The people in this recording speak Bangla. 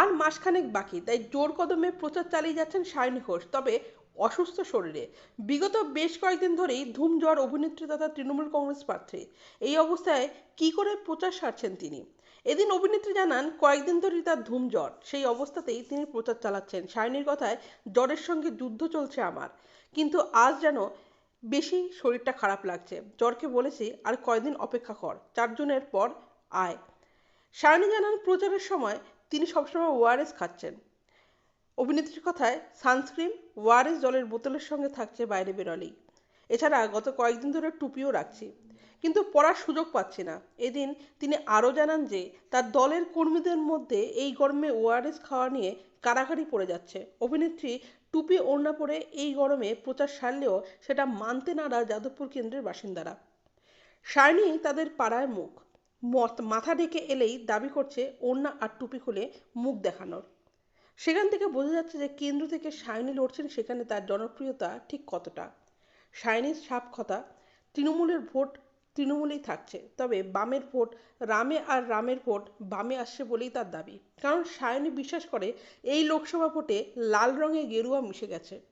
আর মাসখানেক বাকি, তাই জোর কদমে প্রচার চালিয়ে যাচ্ছেন সায়নী ঘোষ। তবে অসুস্থ শরীরে, বিগত বেশ কয়েকদিন ধরেই ধুমঝড় অভিনেত্রী তথা তৃণমূল কংগ্রেস প্রার্থী। এই অবস্থায় কি করে প্রচার সারছেন তিনি? এদিন অভিনেত্রী জানান, কয়েকদিন ধরেই তার ধুমজ্বর সেই অবস্থাতেই তিনি প্রচার চালাচ্ছেন। সায়নীর কথায়, জ্বরের সঙ্গে যুদ্ধ চলছে আমার। কিন্তু আজ যেন বেশি শরীরটা খারাপ লাগছে। জ্বরকে বলেছি, আর কয়দিন অপেক্ষা কর, চারজনের পর আয়। সায়নী জানান, প্রচারের সময় তিনি সবসময় ওআরএস খাচ্ছেন। অভিনেত্রীর কথায়, সানস্ক্রিন ওআরএস জলের বোতলের সঙ্গে থাকছে বাইরে বেরোলেই। এছাড়া গত কয়েকদিন ধরে টুপিও রাখছি। কিন্তু পড়ার সুযোগ পাচ্ছি না। এদিন তিনি আরও জানান যে, তার দলের কর্মীদের মধ্যে এই গরমে ওআরএস খাওয়া নিয়ে কারাকারি পড়ে যাচ্ছে। অভিনেত্রী টুপি ওড়না পরে এই গরমে প্রচার সারলেও সেটা মানতে নাড়া যাদবপুর কেন্দ্রের বাসিন্দারা। সায়নী তাদের পাড়ায় মুখ। মাথা ঢেকে এলেই দাবি করছে ওড়না আর টুপি খুলে মুখ দেখানোর। সেখান থেকে বোঝা যাচ্ছে যে কেন্দ্র থেকে সায়নী লড়ছেন সেখানে তার জনপ্রিয়তা ঠিক কতটা। সায়নীর সাপ কথা, তৃণমূলের ভোট তৃণমূলেই থাকছে, তবে বামের ভোট, রামে আর রামের ভোট বামে আসছে বলেই তার দাবি। কারণ সায়নী বিশ্বাস করে এই লোকসভা ভোটে লাল রঙে গেরুয়া মিশে গেছে।